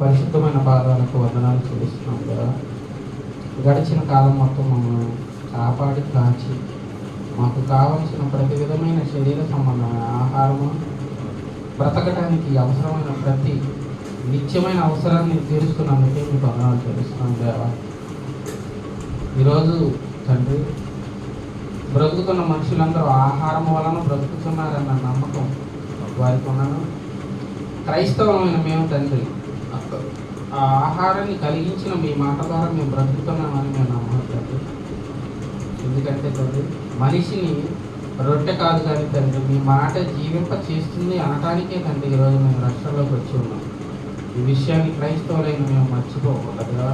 పరిశుద్ధమైన పాదాలకు వందనాలు చూపిస్తున్నాం కదా. గడిచిన కాలం మొత్తం మమ్మల్ని కాపాడి కాచి మాకు కావలసిన ప్రతి విధమైన శరీర సంబంధమైన ఆహారము బ్రతకడానికి అవసరమైన ప్రతి నిత్యమైన అవసరాన్ని తీరుస్తున్నందుకే మీకు వందనాలు చూపిస్తున్నాం దేవా. ఈరోజు తండ్రి బ్రతుకుతున్న మనుషులందరూ ఆహారం వలన బ్రతుకుతున్నారన్న నమ్మకం వారికి ఉన్నాను క్రైస్తవమైన మేము తండ్రి ఆ ఆహారాన్ని కలిగించిన మీ మాట ద్వారా మేము బ్రతుకుతున్నామని మేము నమ్మకం ఎందుకంటే తండ్రి మనిషిని రొట్టె కాదు కానీ తండ్రి మీ మాట జీవింప చేస్తుంది అనటానికే తండ్రి ఈరోజు మేము రక్షణలోకి వచ్చి ఉన్నాం. ఈ విషయాన్ని క్రైస్తవులైన మేము మర్చిపోకూడదు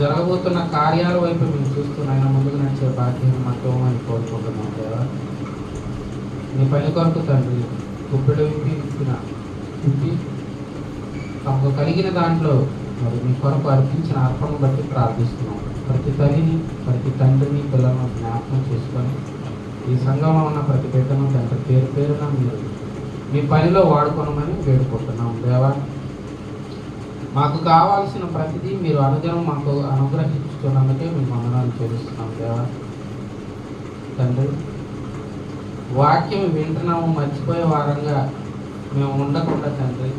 జరగబోతున్న కార్యాల వైపు మేము చూస్తున్నాయన ముందుకు నడిచే బాధ్యత మాకు ఇవ్వమని కోరుకుంటున్నాం దేవా నీ పని కొరకు తండ్రి గుప్పెడు విప్పి విప్పిన విప్పి తమకు కలిగిన దాంట్లో మరి మీ కొరకు అర్పించిన అర్పణ బట్టి ప్రార్థిస్తున్నాం. ప్రతి తల్లిని ప్రతి తండ్రిని పిల్లలను జ్ఞాపకం చేసుకొని ఈ సంఘంలో ఉన్న ప్రతి బిడ్డను తండ్రి పేరు పేరున మీరు మీ పనిలో వాడుకోనమని వేడుకుంటున్నాం. దేవా మాకు కావాల్సిన ప్రతిదీ మీరు అనుదినం మాకు అనుగ్రహించుకున్నందుకే మేము వందనాలు చేస్తున్నాం దేవా తండ్రి వాక్యం వింటున్నాము మర్చిపోయే వారంగా మేము ఉండకుండా తండ్రి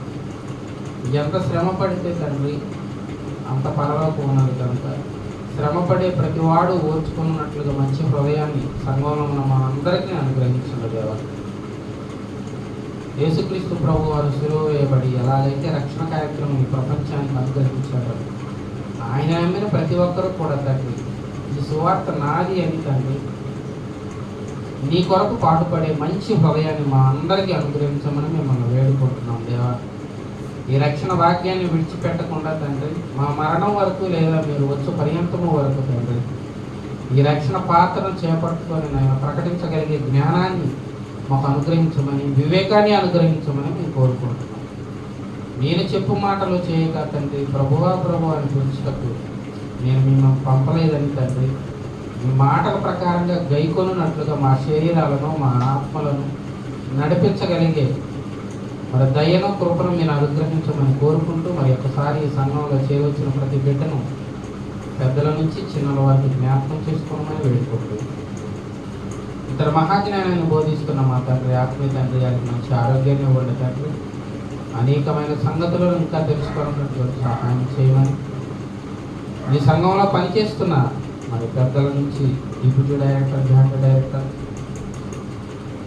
ఎంత శ్రమ పడితే తండ్రి అంత పరలోకం ఉన్నది కనుక. శ్రమపడే ప్రతివాడు ఓర్చుకున్నట్లుగా మంచి హృదయాన్ని సంఘంలో ఉన్న మా అందరికీ అనుగ్రహించండి దేవ. యేసుక్రీస్తు ప్రభు వారు సులువ వేయబడి ఎలాగైతే రక్షణ కార్యక్రమం ఈ ప్రపంచానికి అనుగ్రహించారు ఆయన నమ్మిన ప్రతి ఒక్కరూ కూడా తండ్రి ఈ సువార్త నాది అని తండ్రి నీ కొరకు పాటుపడే మంచి హృదయాన్ని మా అందరికీ అనుగ్రహించమని మిమ్మల్ని వేడుకుంటున్నాం దేవా. ఈ రక్షణ వాక్యాన్ని విడిచిపెట్టకుండా తండ్రి మా మరణం వరకు లేదా మీరు వచ్చు పర్యంతము వరకు తండ్రి ఈ రక్షణ పాత్రను చేపట్టుకొని నేను ప్రకటించగలిగే జ్ఞానాన్ని మాకు అనుగ్రహించమని వివేకాన్ని అనుగ్రహించమని మేము కోరుకుంటున్నాం. నేను చెప్పు మాటలు చేయక తండ్రి ప్రభువా ప్రభు అని పిలుచుటకు నేను మిమ్మల్ని పంపలేదని తండ్రి మీ మాటల ప్రకారంగా గైకొనున్నట్లుగా మా శరీరాలను మా ఆత్మలను నడిపించగలిగే మరి దయను కృపను మీరు అనుగ్రహించమని కోరుకుంటూ మరి ఒకసారి ఈ సంఘంలో చేయవచ్చిన ప్రతి బిడ్డను పెద్దల నుంచి చిన్నల వారికి జ్ఞాపకం చేసుకోమని వేడుకుంటూ. ఇతర మహాజ్ఞానాన్ని బోధిస్తున్న మా తండ్రి ఆత్మీయ తండ్రి గారికి మంచి ఆరోగ్యాన్ని ఇవ్వండి తండ్రి. అనేకమైన సంగతులను ఇంకా తెలుసుకోవడం సహాయం చేయమని. ఈ సంఘంలో పనిచేస్తున్న మరి పెద్దల నుంచి డిప్యూటీ డైరెక్టర్ జాయింట్ డైరెక్టర్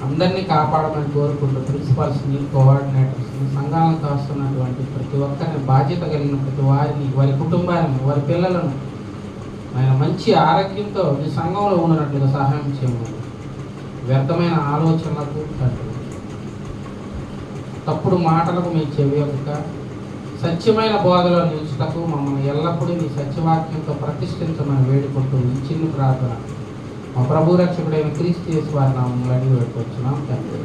అందరినీ కాపాడమని కోరుకుంటూ ప్రిన్సిపాల్స్ని కోఆర్డినేటర్స్ని సంఘాలను కాస్తున్నటువంటి ప్రతి ఒక్కరిని బాధ్యత కలిగిన ప్రతి వారిని వారి కుటుంబాన్ని వారి పిల్లలను ఆయన మంచి ఆరోగ్యంతో మీ సంఘంలో ఉన్నట్లుగా సహాయం చేయమని వ్యర్థమైన ఆలోచనలకు తప్పుడు మాటలకు మీ చెవి యొక్క సత్యమైన బోధలో నిలుచుటకు మమ్మల్ని ఎల్లప్పుడూ మీ సత్యవాక్యంతో ప్రతిష్ఠించమని వేడుకుంటూ ఈ చిన్న ప్రార్థన మా ప్రభు రక్షకుడైన క్రీస్తు యేసు వారి నామంలో అడిగి పెట్టుకొచ్చున్నాం తండ్రి.